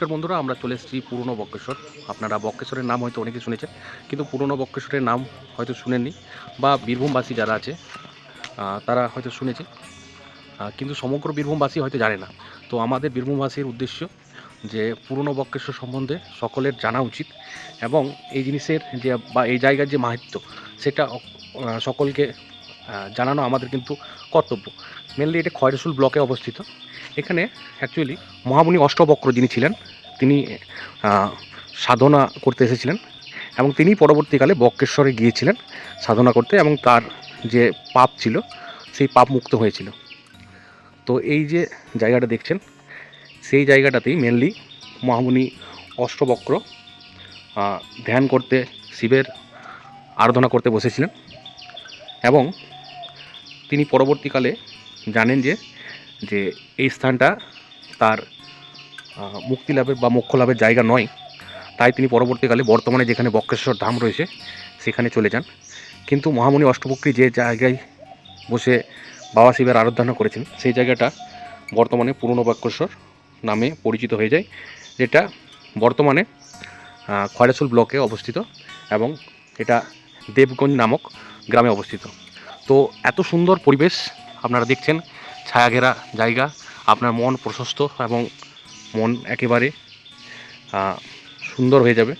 নমস্কার বন্ধুরা, আমরা চলে এসেছি পুরনো বক্রেশ্বর। আপনারা বক্রেশ্বরের নাম হয়তো অনেকে শুনেছেন, কিন্তু পুরনো বক্রেশ্বরের নাম হয়তো শুনেননি, বা বীরভূমবাসী যারা আছে তারা হয়তো শুনেছে কিন্তু সমগ্র বীরভূমবাসী হয়তো জানে না। তো আমাদের বীরভূমবাসীর উদ্দেশ্য যে পুরনো বক্রেশ্বর সম্বন্ধে সকলের জানা উচিত, এবং এই জিনিসের যে বা এই জায়গার যে মাহাত্ম সেটা সকলকে জানানো আমাদের কিন্তু কর্তব্য। মেনলি এটা খয়রসুল ব্লকে অবস্থিত। এখানে অ্যাকচুয়ালি মহামুনি অষ্টবক্র যিনি ছিলেন, তিনি সাধনা করতে এসেছিলেন এবং তিনি পরবর্তীকালে বক্রেশ্বরে গিয়েছিলেন সাধনা করতে এবং তার যে পাপ ছিল, সেই পাপ মুক্ত হয়েছিল। তো এই যে জায়গাটা দেখছেন, সেই জায়গাটাতেই মেনলি মহামুনি অষ্টবক্র ধ্যান করতে, শিবের আরাধনা করতে বসেছিলেন এবং তিনি পরবর্তীকালে জানেন যে যে এই স্থানটা তার মুক্তি লাভের বা মোক্ষ লাভের জায়গা নয়। তাই তিনি পরবর্তীকালে বর্তমানে যেখানে বক্রেশ্বর ধাম রয়েছে, সেখানে চলে যান। কিন্তু মহামুনি অষ্টপক্ষী যে জায়গায় বসে বাবা শিবের আরাধনা করেছেন, সেই জায়গাটা বর্তমানে পুরনো বক্রেশ্বর নামে পরিচিত হয়ে যায়, যেটা বর্তমানে খয়রাসুল ব্লকে অবস্থিত এবং এটা দেবগঞ্জ নামক গ্রামে অবস্থিত। তো এত সুন্দর পরিবেশ আপনারা দেখছেন ছায়া ঘেরা জায়গা, আপনার মন প্রশস্ত এবং মন একেবারে সুন্দর হয়ে যাবে।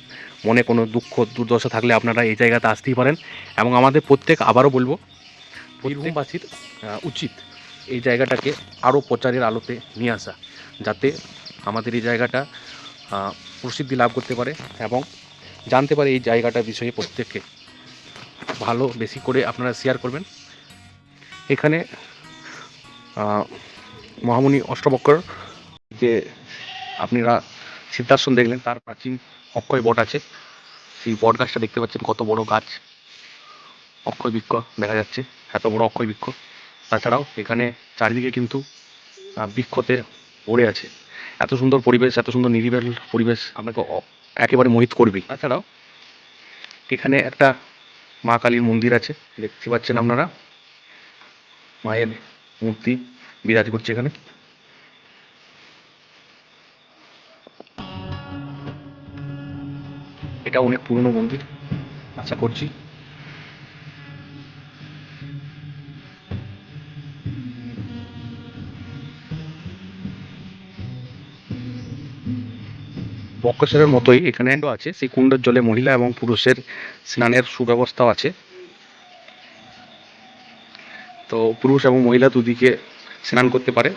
মনে কোনো দুঃখ, দুর্দশা থাকলে আপনারা এই জায়গাতে আসতেই পারেন এবং আমাদের প্রত্যেক, আবারও বলব বীরভূমবাসীর উচিত এই জায়গাটাকে আরও প্রচারের আলোতে নিয়ে আসা, যাতে আমাদের এই জায়গাটা প্রসিদ্ধি লাভ করতে পারে এবং জানতে পারে এই জায়গাটার বিষয়ে প্রত্যেককে। ভালো বেশি করে আপনারা শেয়ার করবেন। এখানে মহামুনি অষ্টবক্কর, যে আপনারা সিদ্ধাসন দেখলেন, তার প্রাচীন অক্ষয় বট আছে। সেই বট গাছটা দেখতে পাচ্ছেন, কত বড় গাছ। অক্ষয় বৃক্ষ দেখা যাচ্ছে, এত বড় অক্ষয় বৃক্ষ। তাছাড়াও এখানে চারিদিকে কিন্তু বৃক্ষতে পড়ে আছে। এত সুন্দর পরিবেশ, এত সুন্দর নিরিবিল পরিবেশ আপনাকে একেবারে মোহিত করবেই তাছাড়াও এখানে একটা মা কালীর মন্দির আছে, দেখতে পাচ্ছেন আপনারা। মায়ের মূর্তি বিরাজ করছে এখানে। এটা অনেক পুরনো মন্দির, আশা করছি। বক্রেশ্বরের মতোই এখানে আছে, সেই কুণ্ডের জলে মহিলা এবং পুরুষের স্নানের সুব্যবস্থাও আছে। তো পুরুষ এবং মহিলা দুদিকে স্নান করতে পারে।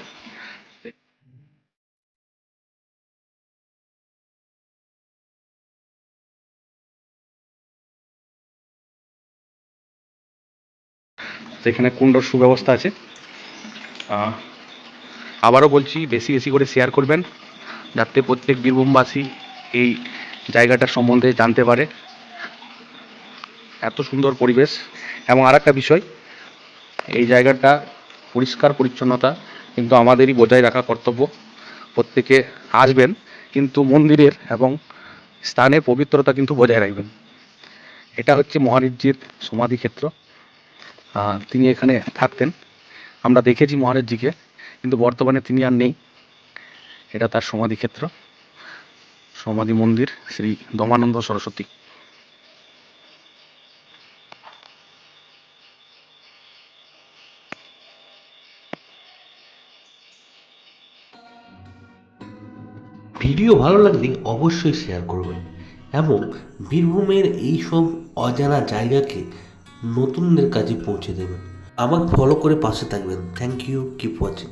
সেখানে কুণ্ডর সুব্যবস্থা আছে। আবারও বলছি, বেশি বেশি করে শেয়ার করবেন, যাতে প্রত্যেক বীরভূমবাসী এই জায়গাটার সম্বন্ধে জানতে পারে। এত সুন্দর পরিবেশ। এবং আর একটা বিষয় এই জায়গাটা পরিষ্কার, পরিচ্ছন্নতা কিন্তু আমাদেরই বজায় রাখা কর্তব্য। প্রত্যেকে আসবেন, কিন্তু মন্দিরের এবং স্থানের পবিত্রতা কিন্তু বজায় রাখবেন। এটা হচ্ছে মহারিজির সমাধি ক্ষেত্র। তিনি এখানে থাকতেন। আমরা দেখেছি মহারাজজিকে, কিন্তু বর্তমানে তিনি আর নেই। এটা তার সমাধি ক্ষেত্র। সমাধি মন্দির, শ্রী দমানন্দ সরস্বতী। ভিডিও ভালো লাগলে অবশ্যই শেয়ার করবেন এবং বীরভূমের এই সব অজানা জায়গাকে নতুনদের কাজে পৌঁছে দেবেন। আমাকে ফলো করে পাশে থাকবেন। Thank you keep watching